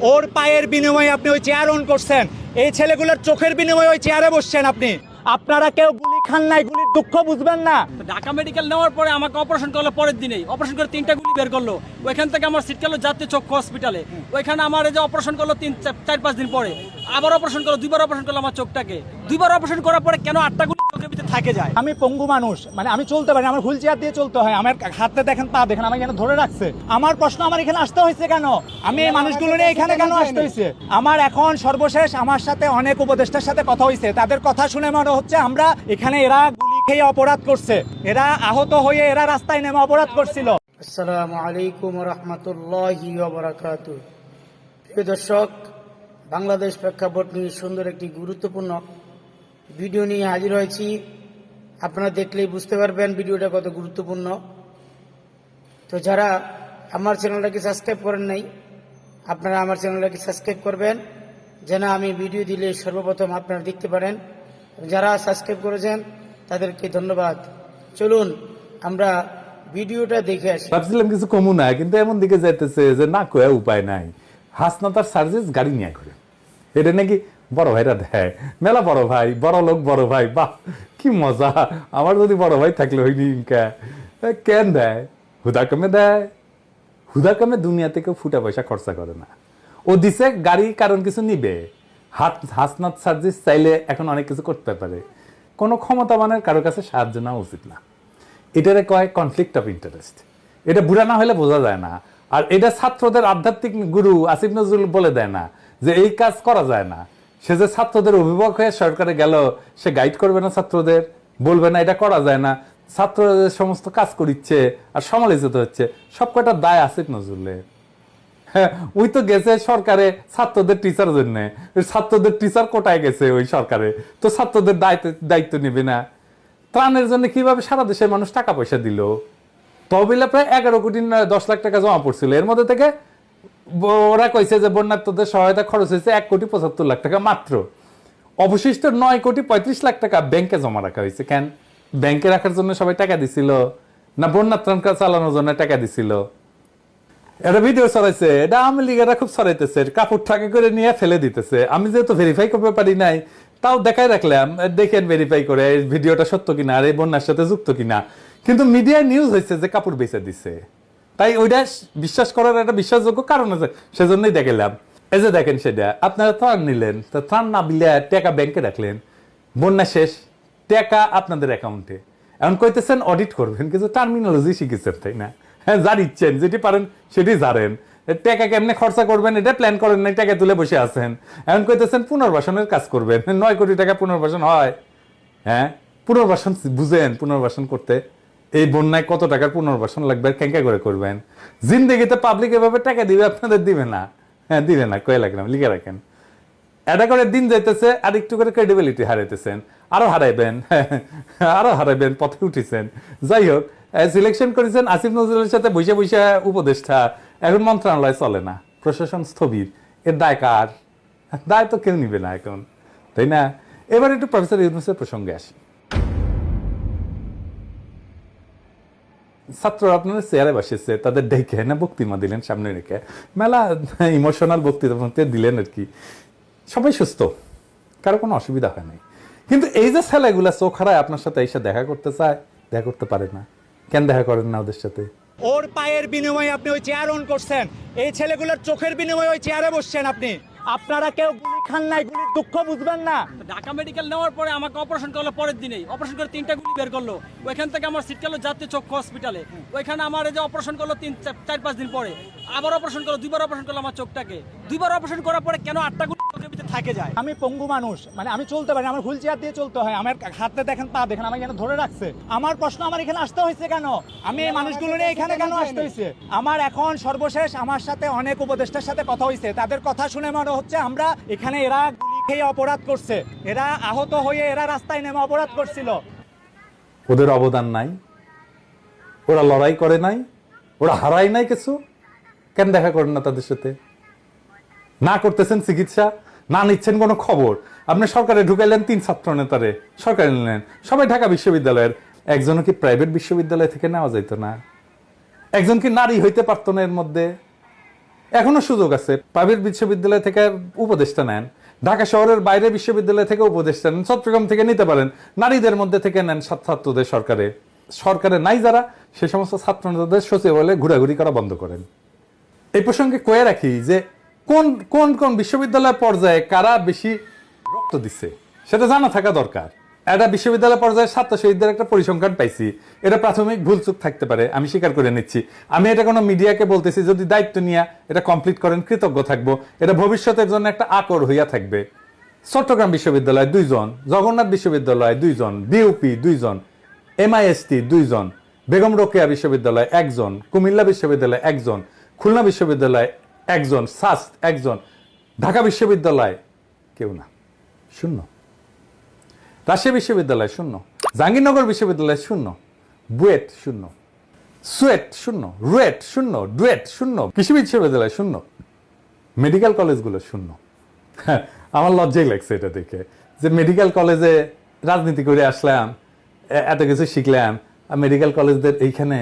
ওর পায়ের বিনিময়ে আপনি ওই চেয়ার অন করছেন। এই ছেলেগুলোর চোখের বিনিময়ে ওই চেয়ারে বসছেন আপনি। আপনারা কেউ গুলি খান নাই, গুলির দুঃখ বুঝবেন না। ঢাকা মেডিকেল নেওয়ার পরে আমাকে অপারেশন করল, পরের দিনেই। অপারেশন করে তিনটা গুলি বের করল। ওইখান থেকে আমার সিট গেলো জাতীয় চক্ষু হসপিটালে ওইখানে আমার এই যে অপারেশন করল তিন, চার- পাঁচ দিন পরে। আবার অপারেশন করল, দুইবার অপারেশন করল আমার চোখটাকে। দুইবার অপারেশন করার পরে কেন আটটা থাকে যায়। আমি পঙ্গু মানুষ মানে আমি চলতে পারি আমার হুইল চেয়ার দিয়ে চলতে হয় আমার হাতে দেখেন পা দেখেন আমাকে এখানে ধরে রাখছে। আমার প্রশ্ন আমার এখানে আসতে হয়েছে কেন? আমি এই মানুষগুলো নিয়ে এখানে কেন আসতে হয়েছে? আমার এখন সর্বশেষ আমার সাথে অনেক উপদেষ্টার সাথে কথা হয়েছে। তাদের কথা শুনে মনে হচ্ছে আমরা এখানে এরা গুলি খেয়ে অপরাধ করছে। এরা আহত হয়ে এরা রাস্তায় নেমে অপরাধ করছিল। আসসালামু আলাইকুম রহমতুল্লাহি প্রিয় দর্শক বাংলাদেশ প্রেক্ষাপট নিয়ে সুন্দর একটি গুরুত্বপূর্ণ ভিডিও নিয়ে হাজির হয়েছি। আপনারা দেখলেই বুঝতে পারবেন ভিডিওটা কত গুরুত্বপূর্ণ। তো যারা আমার চ্যানেলটাকে সাবস্ক্রাইব করেন নাই, আপনারা আমার চ্যানেলটাকে সাবস্ক্রাইব করবেন, যেন আমি ভিডিও দিলে সর্বপ্রথম আপনারা দেখতে পারেন। যারা সাবস্ক্রাইব করেছেন, তাদেরকে ধন্যবাদ। চলুন, আমরা ভিডিওটা দেখে আসি। ভাবছিলাম কিছু কমু না কিন্তু এমন দিকে যাইতেছে যে না কয়া উপায় নাই। হাসনা তার সার্ভিস গাড়ি নিয়ে করে এটা নাকি বড় ভাইরা দেয়। মেলা বড় ভাই, বড় লোক, বড় ভাই। বাহ, কি মজা। আমার যদি বড় ভাই থাকলে হইনি কেন দেয়? হুদা কমে দেয়। হুদা কমে দুনিয়া থেকে ফুটা পয়সা খরচা করে না। ও দিছে, গাড়ি কারণ কিছু নিবে। হাত, হাসনাত সার্ভিস চাইলে এখন অনেক কিছু করতে পারে। কোনো ক্ষমতাবানের কারও কাছে সাহায্য নেওয়া উচিত না। এটারে কয় কনফ্লিক্ট অফ ইন্টারেস্ট এটা বুড়া না হলে বোঝা যায় না। আর এটা ছাত্রদের আধ্যাত্মিক গুরু আসিফ নজরুল বলে দেয় না যে এই কাজ করা যায় না। সে যে ছাত্রদের অভিভাবক হয়ে সরকারে গেল সে গাইড করবে না ছাত্রদের? বলবে না এটা করা যায় না। ছাত্রদের সমস্ত কাজ করিচ্ছে আর সমালোচিত হচ্ছে সব কটা দায় আসিফ নজরুলের? হ্যাঁ, ওই তো গেছে সরকারে ছাত্রদের টিচার জন্য। ছাত্রদের টিচার কোটায় গেছে ওই সরকারে। তো ছাত্রদের দায়িত্ব দায়িত্ব নেবে না। ত্রাণের জন্য কীভাবে সারা দেশের মানুষ টাকা পয়সা দিল? তহবিলে প্রায় এগারো কোটি দশ লাখ টাকা জমা পড়ছিল। এর মধ্যে থেকে ওরা কইছে যে বন্যার্থদের সহায়তা খরচ হয়েছে এক কোটি পঁচাত্তর লাখ টাকা মাত্র। অবশিষ্ট নয় কোটি পঁয়ত্রিশ লাখ টাকা ব্যাংকে জমা রাখা হয়েছে। কেন? ব্যাংকে রাখার জন্য সবাই টাকা দিছিল? না বন্যা ত্রাণ চালানোর জন্য টাকা দিছিল? একটা ভিডিও ছড়াইছে, এটা আওয়ামী লীগেরা খুব ছড়াইতেছে কাপড় ঠাকে করে নিয়ে ফেলে দিতেছে। আমি যেহেতু ভেরিফাই করতে পারি নাই, তাও দেখাই রাখলাম দেখেন ভেরিফাই করে ভিডিওটা সত্য কিনা, আর এই বন্যার সাথে যুক্ত কিনা। কিন্তু মিডিয়ায় নিউজ হয়েছে যে কাপড় বেচে দিছে। তাই ওইটা বিশ্বাস করার একটা বিশ্বাসযোগ্য কারণ আছে, সেজন্যই দেখালাম। এই যে দেখেন সেটা, আপনারা ত্রাণ নিলেন, তা ত্রাণ না বিলে টাকা ব্যাংকে রাখলেন বন্যা শেষ, টাকা আপনাদের অ্যাকাউন্টে এখন কইতেছেন অডিট করবেন, কিন্তু টার্মিনোলজি শিখেছেন, তাই না? হ্যাঁ জানিচ্ছেন যেটি পারেন সেটি জানেন। টাকা কেমনে খরচা করবেন, এটা প্ল্যান করেন নাই, টাকা তুলে বসে আছেন। এখন কইতেছেন পুনর্বাসনের কাজ করবেন, নয় কোটি টাকা পুনর্বাসন হয়। হ্যাঁ পুনর্বাসন বুঝেন, পুনর্বাসন করতে। এই বন্যায় কত টাকার পুনর্বাসন লাগবে কেঙ্কা করে করবেন? জিন্দেগিতে পাবলিক এভাবে টাকা দিবে, আপনাদের দিবে না। হ্যাঁ দিবে না, কয়ে লাগলাম, লিখে রাখেন। এটা করে দিন যাইতেছে, আর একটু করে ক্রেডিবিলিটি হারাইতেছেন। আরও হারাইবেন আরও হারাইবেন, পথে উঠেছেন। যাই হোক সিলেকশন করেছেন আসিফ নজরুলের সাথে বসে বসে উপদেষ্টা। এখন মন্ত্রণালয় চলে না, প্রশাসন স্থবির। এর দায় কার? দায় তো কেউ নিবে না এখন, তাই না? এবার একটু প্রফেসর ইউনুসের প্রসঙ্গে আসি। ছাত্ররা আপনার চেয়ারে বসেছে, তাদের ডেকে না বক্তৃতা দিলেন সামনে রেখে। মেলা ইমোশনাল বক্তৃতা দিলেন আর কি। সবাই সুস্থ, কারও কোনো অসুবিধা হয় নাই। কিন্তু এই যে ছেলেগুলা চোখ হারায় আপনার সাথে এসে দেখা করতে চায়, দেখা করতে পারে না। কেন দেখা করেন না ওদের সাথে? ওর পায়ের বিনিময়ে আপনি ওই চেয়ার অন করছেন। এই ছেলেগুলোর চোখের বিনিময়ে ওই চেয়ারে বসছেন আপনি। আপনারা কেউ গুলি খান নাই, গুলির দুঃখ বুঝবেন না। ঢাকা মেডিকেল নেওয়ার পরে আমাকে অপারেশন করল, পরের দিনে অপারেশন করে তিনটা গুলি বের করল। ওইখান থেকে আমার সিট গেলো জাতীয় চক্ষু হসপিটালে ওইখানে আমার এই যে অপারেশন করল তিন চার, পাঁচ দিন পরে। আবার অপারেশন করল দুইবার অপারেশন করল আমার চোখটাকে। দুইবার অপারেশন করার পরে কেন আটটা গুলি চোখের থাকে যায়? আমি পঙ্গু মানুষ মানে আমি চলতে পারি না, আমার হুইল চেয়ার দিয়ে চলতে হয় আমার হাতে দেখেন পা দেখেন আমাকে এখানে ধরে রাখছে। আমার প্রশ্ন আমার এখানে আসতে হয়েছে কেন? আমি এই মানুষগুলো নিয়ে এখানে কেন আসতে হয়েছে? আমার এখন সর্বশেষ আমার সাথে অনেক উপদেষ্টার সাথে কথা হয়েছে। তাদের কথা শুনে মনে হচ্ছে আমরা এখানে এরা গুলি খেয়ে অপরাধ করছে। এরা আহত হয়ে এরা রাস্তায় নেমে অপরাধ করছিল। ওদের অবদান নাই। ওরা লড়াই করে নাই। ওরা হারায় নাই কিছু। কেন দেখা করেন না তাদের সাথে? না করতেছেন চিকিৎসা, না নিচ্ছেন কোনো খবর। আপনি সরকারে ঢুকাইলেন তিন ছাত্র নেতারে, সরকারে নিলেন। সবাই ঢাকা বিশ্ববিদ্যালয়ের। একজনও কি প্রাইভেট বিশ্ববিদ্যালয় থেকে নেওয়া যাইতো না? একজন কি নারী হইতে পারতো না এর মধ্যে? এখনও সুযোগ আছে। প্রাইভেট বিশ্ববিদ্যালয় থেকে উপদেষ্টা নেন। ঢাকা শহরের বাইরে বিশ্ববিদ্যালয় থেকে উপদেষ্টা নেন। চট্টগ্রাম থেকে নিতে পারেন। নারীদের মধ্যে থেকে নেন ছাত্র- ছাত্রদের সরকারে। সরকারে নাই যারা, সে সমস্ত ছাত্র নেতাদের সচিবালয়ে ঘোরাঘুরি করা বন্ধ করেন। এই প্রসঙ্গে কয়ে রাখি যে কোন কোন কোন বিশ্ববিদ্যালয় পর্যায়ে কারা বেশি রক্ত দিচ্ছে সেটা জানা থাকা দরকার। একটা বিশ্ববিদ্যালয় পর্যায়ে ছাত্র শহীদদের একটা পরিসংখ্যান পাইছি। এটা প্রাথমিক ভুলচুক থাকতে পারে, আমি স্বীকার করে নিচ্ছি। আমি এটা কোনো মিডিয়াকে বলতেছি, যদি দায়িত্ব নিয়ে এটা কমপ্লিট করেন, কৃতজ্ঞ থাকব। এটা ভবিষ্যতের জন্য একটা আকর হইয়া থাকবে। চট্টগ্রাম বিশ্ববিদ্যালয় দুইজন, জগন্নাথ বিশ্ববিদ্যালয় দুইজন বিউপি দুইজন এমআইএসটি দুইজন, বেগম রোকেয়া বিশ্ববিদ্যালয় একজন, কুমিল্লা বিশ্ববিদ্যালয় একজন খুলনা বিশ্ববিদ্যালয় একজন সাস্ট একজন ঢাকা বিশ্ববিদ্যালয় কেউ না শূন্য। রাজশাহী বিশ্ববিদ্যালয় শূন্য জাহাঙ্গীরনগর বিশ্ববিদ্যালয় শূন্য বুয়েট শূন্য সুয়েট শূন্য রুয়েট শূন্য ডুয়েট শূন্য কৃষি বিশ্ববিদ্যালয় শূন্য মেডিকেল কলেজগুলো শূন্য। হ্যাঁ, আমার লজ্জাই লাগছে এটা দেখে যে মেডিকেল কলেজে রাজনীতি করে আসলাম এত কিছু শিখলাম আর মেডিকেল কলেজদের এইখানে